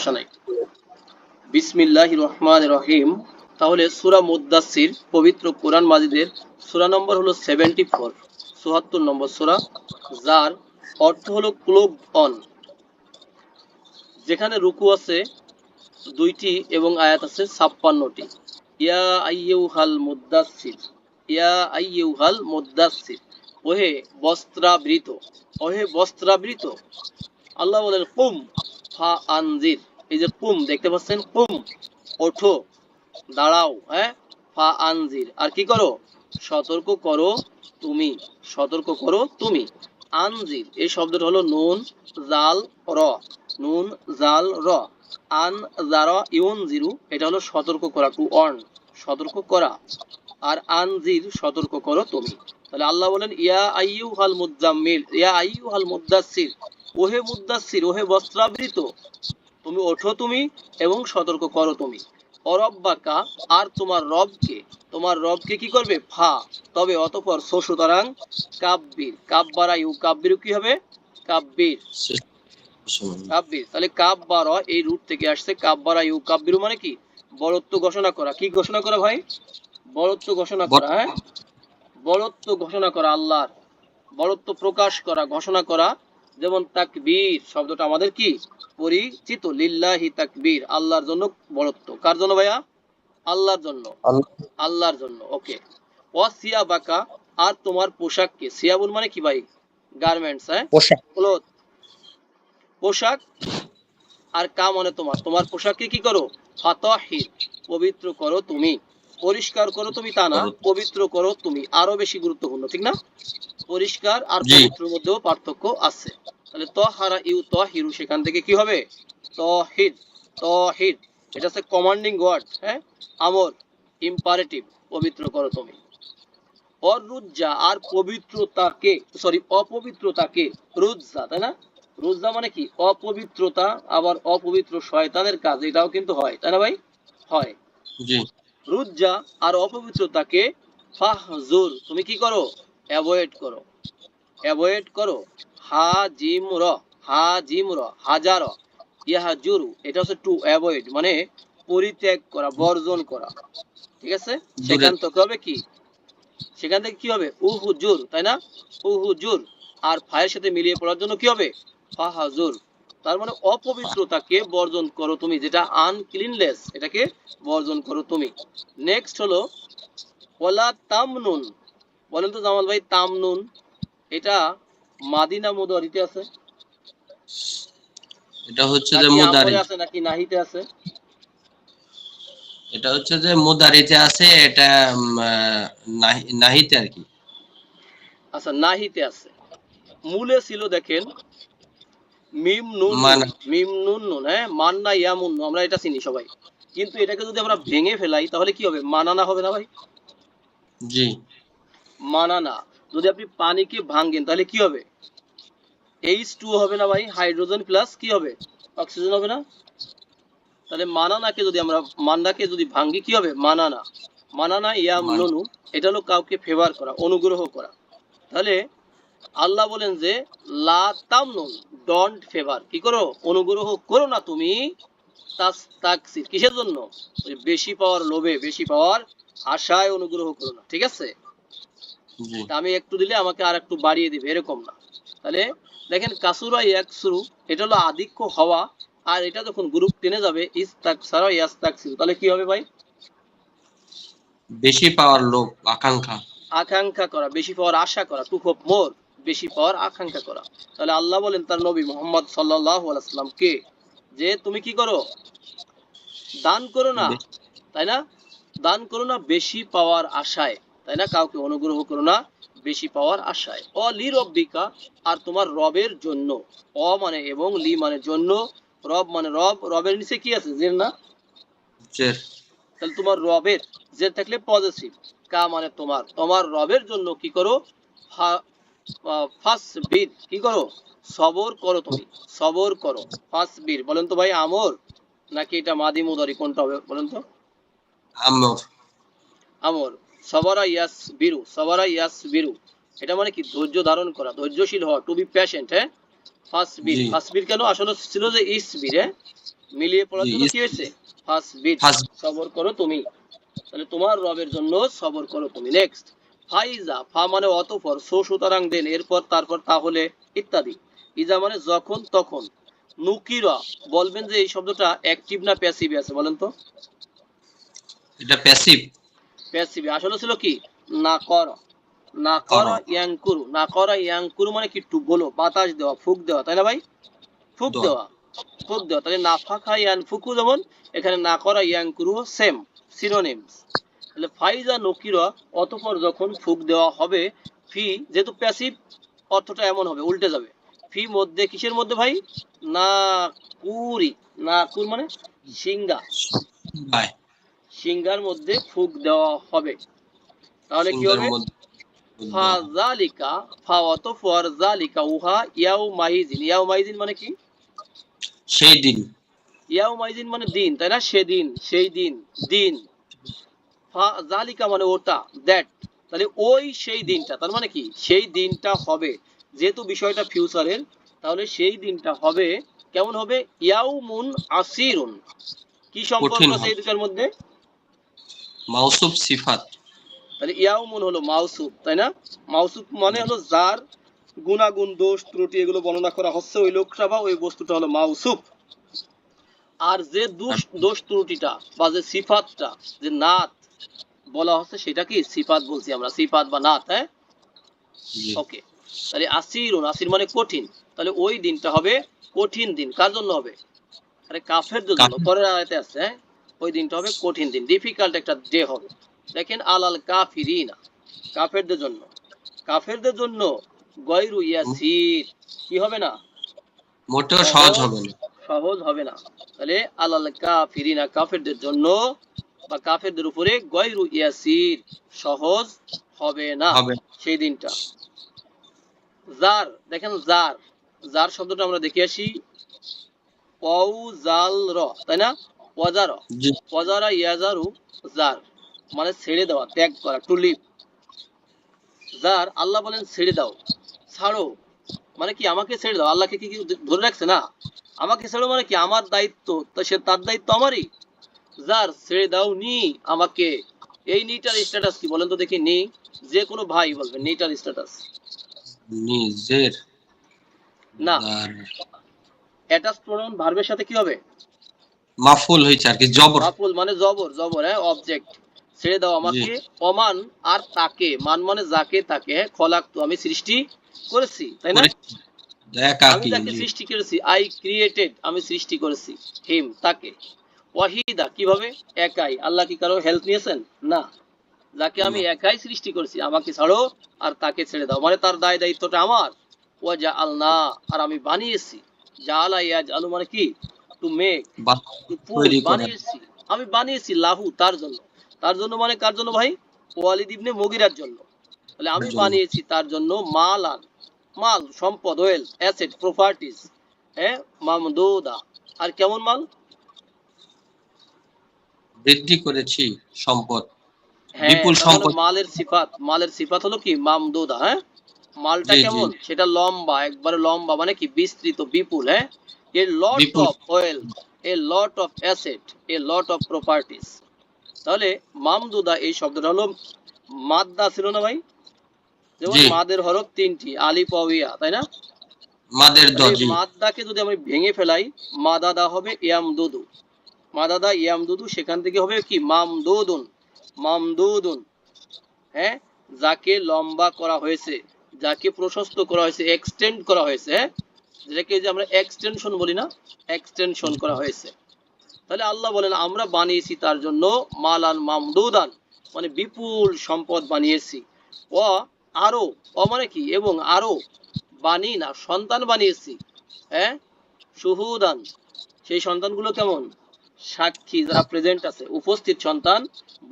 সমস্যা নাই। বিসমিল্লাহ রহমান রহিম। তাহলে সুরা মুদাসির পবিত্র কোরআন মাজিদের সুরা নম্বর হলো সেভেন্টি ফোর চুয়াত্তর নম্বর সুরা, যার অর্থ হলো ক্লোব অন যেখানে রুকু আছে দুইটি এবং আয়াত আছে ছাপ্পান্নটি। ইয়া আইয়ুহাল মুদাসির ইয়া আইয়ুহাল মুদাসির ওহে বস্ত্রাবৃত ওহে বস্ত্রাবৃত। আল্লাহ বলেন, কুম ফা আনজির। এই যে কুম, দেখতে পাচ্ছেন কুম? ওঠো, দাঁড়াও হ্যাঁ? ফা আনজির। আর কি করো? সতর্ক করো তুমি, সতর্ক করো তুমি। আনজির, এই শব্দটা হলো নুন, জাল, র। নুন, জাল, র। আন, জারা, ইউন, জিরু, এটা হলো সতর্ক করা, টু অর্ন, সতর্ক করা। আর আনজির, সতর্ক করো তুমি। তাহলে আল্লাহ বলেন, ইয়া আইয়ু হাল মুজাম্মিল ইয়া আইয়ু হাল মুদাসির ওহে মুদাসির ওহে বস্ত্রাবৃত। তুমি ওঠো তুমি এবং সতর্ক করো তুমি। অরব্বাকা, আর তোমার রবকে তোমার রবকে কি করবে? ফা। তবে অতপর সো সুতরাং কাব্বির কাব্বারা ইউ কাব্বির কি হবে? কাব্বির কাব্বির তাহলে কাব বার এই রুট থেকে আসছে কাব্বারা ইউ কাব্বির মানে কি? বরত্ব ঘোষণা করা। কি ঘোষণা করা ভাই? বরত্ব ঘোষণা করা হ্যাঁ? বরত্ব ঘোষণা করা আল্লাহর। বরত্ব প্রকাশ করা, ঘোষণা করা যেমন তাকবীর শব্দটা আমাদের কি? পরিচিত। লিল্লাহি তাকবীর আল্লাহর জন্য বরত্ব কার জন্য ভাইয়া? আল্লাহর জন্য। আল্লাহর জন্য ওকে। ওয়াসিয়া বাকা আর তোমার পোশাক পোশাককে। সিয়াবুল মানে কি ভাই? গার্মেন্টস হ্যাঁ? পোশাক। ক্লোথ। পোশাক আর কা মানে তোমার। তোমার পোশাককে কি করো? ফাতাহির পবিত্র করো তুমি। পরিষ্কার করো তুমি তা না পবিত্র করো তুমি। আরও বেশি গুরুত্বপূর্ণ ঠিক না? পরিষ্কার আর। পবিত্রের মধ্যেও পার্থক্য আছে। তাহলে তহারা ইউ তহিরু সেখান থেকে কি হবে? তহির তহির এটা হচ্ছে কমান্ডিং ওয়ার্ড হ্যাঁ? আমর ইম্পারেটিভ পবিত্র করো তুমি। অরুজ্জা আর পবিত্রতাকে সরি অপবিত্রতাকে রুজ্জা তাই না? রুজ্জা মানে কি? অপবিত্রতা আবার অপবিত্র শয়তানের কাজ এটাও কিন্তু হয় তাই না ভাই? হয়। জি। রুজ্জা আর অপবিত্রতাকে ফাহজুর। তুমি কি করো? অ্যাভয়েড করো। অ্যাভয়েড করো। হা জিম র হা জিম র হাজার ইহা জুরু এটা হচ্ছে টু অ্যাভয়েড মানে পরিত্যাগ করা বর্জন করা। ঠিক আছে? সেখান থেকে হবে কি? সেখান থেকে কি হবে? উহুজুর তাই না? উহুজুর। আর ফায়ের সাথে মিলিয়ে পড়ার জন্য কি হবে? ফাহাজুর। তার মানে অপবিত্রতাকে বর্জন করো তুমি যেটা আনক্লিনলেস এটাকে বর্জন করো তুমি। নেক্সট হলো ওলা তামনুন। বলেন তো জামাল ভাই তামনুন এটা মাদিনা মুদারিতে আছে। এটা হচ্ছে যে মুদারি আছে নাকি নাহিতে আছে? এটা হচ্ছে যে মুদারিতে আছে এটা নাহিতে আর কি। আচ্ছা নাহিতে আছে। মূলে ছিল দেখেন মিম নুন মিম নুন নুন হ্যাঁ মান্না ইয়ামুন আমরা এটা চিনি সবাই। কিন্তু এটাকে যদি আমরা ভেঙে ফেলাই তাহলে কি হবে? মানানা হবে না ভাই? জি। মানানা। যদি আপনি পানিকে ভাঙেন তাহলে কি হবে? এইচ টু হবে না ভাই হাইড্রোজেন প্লাস কি হবে? অক্সিজেন হবে না? তাহলে মানানাকে যদি আমরা মান্নাকে যদি ভাঙ্গি কি হবে? মানানা। মানানা ইয়াম ননু এটা হলো কাউকে ফেভার করা অনুগ্রহ করা। তাহলে আল্লাহ বলেন যে লা তামনুন ডন্ট ফেভার কি করো? অনুগ্রহ করো না তুমি কিসের জন্য? ওই বেশি পাওয়ার লোভে বেশি পাওয়ার আশায় অনুগ্রহ করো না ঠিক আছে? আমি একটু দিলে আমাকে আর একটু বাড়িয়ে দিবে এরকম না। তাহলে দেখেন কাসুরা ইয়াকসুরু এটা হলো আধিক্য হওয়া আর এটা যখন গ্রুপ টেনে যাবে তাহলে কি হবে ভাই? বেশি পাওয়ার লোক আকাঙ্ক্ষা। আকাঙ্ক্ষা করা বেশি পাওয়ার আশা করা টু হোপ মোর। বেশি পাওয়ার আকাঙ্ক্ষা করা। তাহলে আল্লাহ বলেন তার নবী মোহাম্মদ সাল্লাহ আলাইসাল্লাম যে তুমি কি করো? দান করো না তাই না? দান করো না বেশি পাওয়ার আশায় তাই না? কাউকে অনুগ্রহ করো না বেশি পাওয়ার আশায়। অ লি রব্বিকা আর তোমার রবের জন্য। অ মানে এবং লি মানে জন্য রব মানে রব রবের নিচে কি আছে? জের না? তাহলে তোমার রবের জের থাকলে পজিটিভ। কা মানে তোমার তোমার রবের জন্য কি করো? ফার্স্ট বীর। কি করো? সবর করো তুমি। সবর করো। ফার্স্ট বীর। বলেন তো ভাই আমর? নাকি এটা মাদি মুদারি? কোনটা হবে বলেন তো? আমর। আমর। সবারা ইয়াস বিরু। সবারা ইয়াস বিরু। এটা মানে কি? ধৈর্য ধারণ করা। ধৈর্যশীল হওয়া। টু বি প্যাশেন্ট হ্যাঁ? ফার্স্ট বীর। জি। কেন? আসলে ছিল যে ইস বীর হ্যাঁ? মিলিয়ে পড়ার জন্য কি হয়েছে? ফার্স্ট সবর করো তুমি। তাহলে তোমার রবের জন্য সবর করো তুমি। নেক্সট ফাইজা ফা মানে অতঃপর সো সুতরাং দেন এরপর তারপর তাহলে ইত্যাদি। ইজা মানে যখন তখন। নুকিরা বলবেন যে এই শব্দটা অ্যাক্টিভ না প্যাসিভ আছে বলেন তো? এটা প্যাসিভ? প্যাসিভ। আসলে ছিল কি? না কর না কর করো। ইয়াংকুরু। না করা ইয়াংকুরু মানে কি? টু বলো। বাতাস দেওয়া ফুক দেওয়া তাই না ভাই? ফুক দেওয়া। ফুক দেওয়া। তাহলে না ফাঁকা ইয়ান ফুকু যেমন এখানে না করা ইয়াংকুরু সেম সিনোনিমস তাহলে ফাইজা নকিরা অতঃপর যখন ফুক দেওয়া হবে ফি যেহেতু প্যাসিভ অর্থটা এমন হবে উল্টে যাবে। ফি মধ্যে কিসের মধ্যে ভাই? না কুরি না কুর মানে সিঙ্গা সিঙ্গার মধ্যে ফুক দেওয়া হবে। তাহলে কি হবে? ফা জালিকা ফা অতঃপর জালিকা উহা ইয়াউ মাইজিন। ইয়াউ মাইজিন মানে কি? সেই দিন। ইয়াউ মাইজিন মানে দিন তাই না? সেদিন সেই দিন দিন। জালিকা মানে ওটা দ্যাট তাহলে ওই সেই দিনটা তার মানে কি? সেই দিনটা হবে। যেহেতু বিষয়টা ফিউচারের তাহলে সেই দিনটা হবে কেমন হবে? ইয়াউমুন আসিরুন। কি সম্পর্ক কঠিন আছে এই দুটার মধ্যে? মাউসুফ সিফাত। তাহলে ইয়াউমুন হলো মাউসুফ তাই না? মাউসুফ মানে হলো যার গুণাগুণ দোষ ত্রুটি এগুলো বর্ণনা করা হচ্ছে ওই লোকটা বা ওই বস্তুটা হলো মাউসুফ। আর যে দোষ দোষ ত্রুটিটা বা যে সিফাতটা যে নাত বলা হচ্ছে সেটা কি সিফাত বলছি আমরা সিফাত বা নাত হ্যাঁ? ওকে। তাহলে আসিরুন আসির মানে কঠিন। তাহলে ওই দিনটা হবে কঠিন দিন। কার জন্য হবে? আরে কাফেরদের জন্য। পরের আয়াতে আছে হ্যাঁ? ওই দিনটা হবে কঠিন দিন। ডিফিকাল্ট একটা ডে হবে। দেখেন আলাল কাফিরিনা কাফেরদের জন্য। কাফেরদের জন্য গয়রু ইয়াসির। কি হবে না? মোটেও সহজ হবে না। সহজ হবে না। তাহলে আলাল কাফিরিনা কাফেরদের জন্য বা কাফেরদের উপরে গয়রু ইয়াসির সহজ হবে না সেই দিনটা। জার দেখেন জার। জার শব্দটা আমরা দেখে আসি। জাল র তাই না? ওয়াজার। জি। ওয়াজারা ইয়াজারু জার মানে ছেড়ে দেওয়া ত্যাগ করা টু লিভ জার আল্লাহ বলেন ছেড়ে দাও। ছাড়ো। মানে কি আমাকে ছেড়ে দাও। আল্লাহকে কি কি ধরে রাখছে? না। আমাকে ছেড়ো মানে কি আমার দায়িত্ব তা সে তার দায়িত্ব আমারই। যার ছেড়ে দাও নি আমাকে। এই নিটার স্ট্যাটাস কি বলেন তো দেখি নি। যে কোনো ভাই বলবে নিটার স্ট্যাটাস নিজের। না। অ্যাটাচ প্রোনাউন ভার্বের সাথে কি হবে? মাফুল হয়েছে আর কি জবর। মাফুল মানে জবর জবর হ্যাঁ অবজেক্ট ছেড়ে দাও আমাকে অমান আর তাকে। মান মানে যাকে তাকে হ্যাঁ খলাক তো আমি সৃষ্টি করেছি তাই না? আমি তাকে সৃষ্টি করেছি আই ক্রিয়েটেড আমি সৃষ্টি করেছি হিম তাকে। ওয়াহিদা কীভাবে? একাই। আল্লাহ কি কারও হেল্প নিয়েছেন? না। যাকে আমি একাই সৃষ্টি করেছি আমাকে ছাড়ো আর তাকে ছেড়ে দাও। মানে তার দায় দায়িত্বটা আমার। ওয়া যা আলনা আর আমি বানিয়েছি। যা আলা ইয়াজ আলু মানে কি টু মেক। বানিয়েছি। আমি বানিয়েছি লাহু তার জন্য। তার জন্য মানে কার জন্য ভাই? ওয়ালিদ ইবনে মুগিরার জন্য। তাহলে আমি বানিয়েছি তার জন্য মাল আন মাল সম্পদ ওয়েল অ্যাসেট প্রপার্টিজ হ্যাঁ মামদুদা। আর কেমন মাল? বৃদ্ধি করেছি সম্পদ হ্যাঁ বিপুল মানে সম্পদ। মালের সিফাত মালের সিফাত হলো কি? মামদুদা হ্যাঁ? মালটা। কেমন? সেটা লম্বা একবারে লম্বা মানে কি? বিস্তৃত বিপুল হ্যাঁ? A lot of well a lot of asset a lot of properties তাহলে মামদুদা এই শব্দটা হলো মাদ্দা ছিল না ভাই? যেমন মাদের হরফ তিনটি আলিফ ওয়া তাই না? মাদের দজি মাদ্দাকে যদি আমি ভেঙে ফেলাই মাদাদা হবে ইয়ামদুদু। মাদাদা ইয়ামদুদু সেখান থেকে হবে কি? মামদুদুন মামদুদুন। হ্যাঁ? যাকে লম্বা করা হয়েছে, যাকে প্রশস্ত করা হয়েছে এক্সটেন্ড করা হয়েছে হ্যাঁ? যেটাকে যে আমরা এক্সটেনশন বলি না এক্সটেনশন করা হয়েছে। তাহলে আল্লাহ বলেন, আমরা বানিয়েছি তার জন্য মালান মামদুদান। মানে বিপুল সম্পদ বানিয়েছি। ও আরও, ও মানে কি? এবং আরও বানি না, সন্তান বানিয়েছি। হ্যাঁ? সুহুদান। সেই সন্তানগুলো কেমন? সাক্ষী যারা প্রেজেন্ট আছে উপস্থিত সন্তান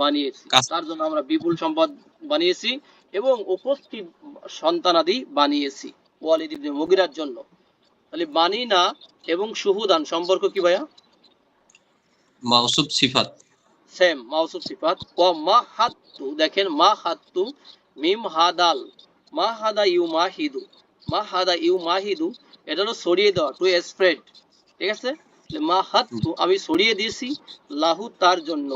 বানিয়েছি। তার জন্য আমরা বিপুল সম্পদ বানিয়েছি এবং উপস্থিত সন্তানাদি বানিয়েছি ওয়ালিদ ইবনে মুগিরার জন্য। তাহলে বানি না এবং সুহুদান সম্পর্ক কি ভাইয়া? মাউসুফ সিফাত। সেম মাউসুফ সিফাত। ও মা হাত্তু দেখেন মা হাত্তু মিম হাদাল মা হাদা ইউ মাহিদু মা হাদা ইউ মাহিদু এটা হলো ছড়িয়ে দেওয়া টু স্প্রেড ঠিক আছে? মা হাত্তু আমি ছড়িয়ে দিয়েছি লাহু তার জন্য।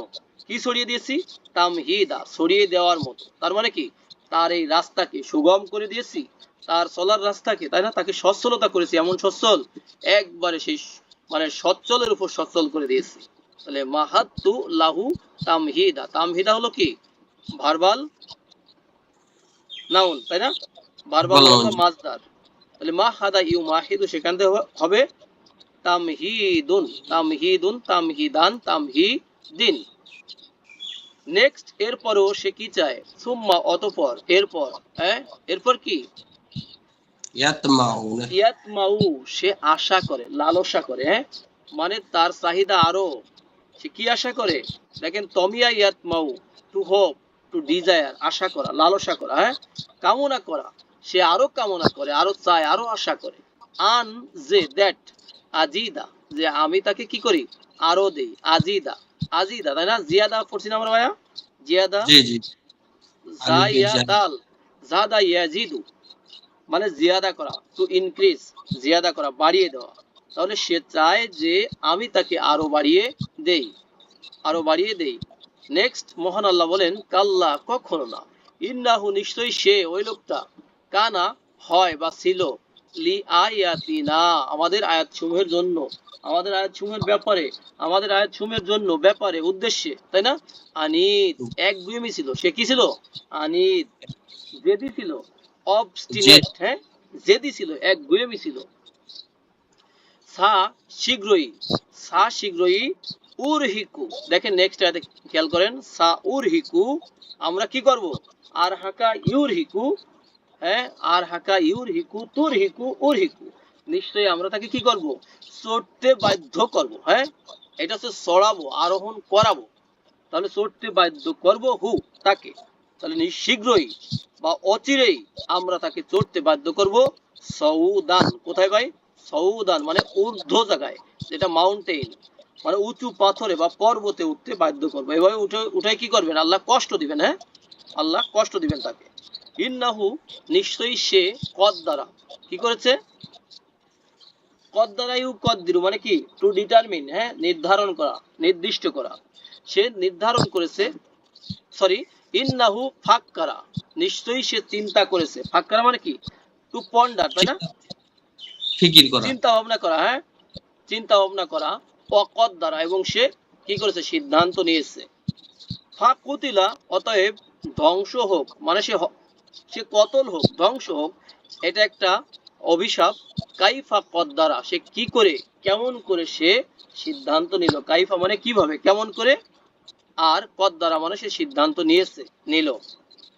কি ছড়িয়ে দিয়েছি? তামহিদা ছড়িয়ে দেওয়ার মতো। তার মানে কি? তার এই রাস্তাকে সুগম করে দিয়েছি তার চলার রাস্তাকে তাই না? তাকে সচ্ছলতা করেছি। এমন সচ্ছল একবারে সেই মানে সচ্ছলের উপর সচ্ছল করে দিয়েছি। তাহলে মাহাত্তু লাহু তামহিদা। তামহিদা হলো কি? ভার্বাল নাউন তাই না? Verbal Noun. মাজদার তাহলে মা হাদা ইউ মাহিদু সেখান থেকে হবে তামহিদুন তামহিদুন তামহিদান তামহিদিন। নেক্সট এরপরও সে কি চায়? সুম্মা অতপর এরপর হ্যাঁ? এরপর কি? ইয়াতমাউ সে আশা করে লালসা করে হ্যাঁ? মানে তার চাহিদা আরও সে কি আশা করে? দেখেন তমিয়া ইয়াতমাউ টু হোপ টু ডিজায়ার আশা করা লালসা করা হ্যাঁ? কামনা করা সে আরও কামনা করে আরও চায় আরও আশা করে। আন যে দ্যাট আজিদা যে আমি তাকে কি করি? আরও দেই। আজিদা। আজিদা তাই না? জিয়াদা পড়ছি না আমরা ভাইয়া? জিয়াদা? জি জি। জায়াদাল। জাদা ইয়াজিদু। মানে জিয়াদা করা টু ইনক্রিজ জিয়াদা করা বাড়িয়ে দেওয়া। তাহলে সে চায় যে আমি তাকে আরও বাড়িয়ে দেই। আরও বাড়িয়ে দেই। নেক্সট মহান আল্লাহ বলেন কাল্লা কখনো না। ইন্নাহু নিশ্চয়ই সে ওই লোকটা। কানা হয় বা ছিল। লি আয়াতিনা আমাদের আয়াত সমূহের জন্য আমাদের আয়াত সমূহের ব্যাপারে আমাদের আয়াত সমূহের জন্য ব্যাপারে উদ্দেশ্যে তাই না? আনিদ এক গুয়েমি ছিল। সে কি ছিল? আনিদ জেদি ছিল। অবস্টিনেট হ্যাঁ? জেদি ছিল এক গুয়েমি ছিল। সা শীঘ্রই সা শীঘ্রই উরহিকু। দেখেন নেক্সট আয়াতে খেয়াল করেন সা উরহিকু আমরা কি করব? আর হাকা ইউরহিকু হ্যাঁ? আর হাকা ইউরহিকু তুরহিকু উরহিকু নিশ্চয়ই আমরা তাকে কি করব? চড়তে বাধ্য করব হ্যাঁ? এটা হচ্ছে চড়াবো, আরোহণ করাবো। তাহলে চড়তে বাধ্য করব হু, তাকে। তাহলে শীঘ্রই বা অচিরেই আমরা তাকে চড়তে বাধ্য করব সৌদান। কোথায় ভাই? সৌদান মানে ঊর্ধ্ব জায়গায়, যেটা মাউন্টেন মানে উঁচু পাথরে বা পর্বতে উঠতে বাধ্য করব। এভাবে উঠে উঠে কি করবেন? আল্লাহ কষ্ট দিবেন হ্যাঁ? আল্লাহ কষ্ট দিবেন তাকে। ইন্নাহু নিশ্চয়ই সে কদ দ্বারা। কি করেছে? কদ দ্বারা ইউ কদ দিরু মানে কি? টু ডিটারমিন হ্যাঁ নির্ধারণ করা নির্দিষ্ট করা। সে নির্ধারণ করেছে সরি ইন্নাহু ফাক্কারা। নিশ্চয়ই সে চিন্তা করেছে। ফাক্কারা মানে কি? টু পন্ডার তাই না? ফিকির করা। চিন্তা ভাবনা করা হ্যাঁ? চিন্তা ভাবনা করা অকদ দ্বারা এবং সে কি করেছে? সিদ্ধান্ত নিয়েছে। ফাঁক কুতিলা অতএব ধ্বংস হোক মানে সে সে কতল হোক, ধ্বংস হোক, এটা একটা অভিশাপ। কাইফা কদ দ্বারা সে কি করে, কেমন করে সে সিদ্ধান্ত নিল? কাইফা মানে কীভাবে, কেমন করে? আর কদ দ্বারা মানে সে সিদ্ধান্ত নিয়েছে, নিল।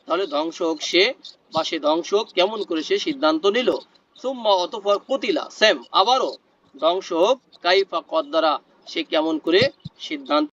তাহলে ধ্বংস হোক সে, বা সে ধ্বংস হোক, কেমন করে সে সিদ্ধান্ত নিল? সুম্মা অতঃপর কুতিলা, সেম, আবারও ধ্বংস হোক, কাইফা কদ দ্বারা সে কেমন করে সিদ্ধান্ত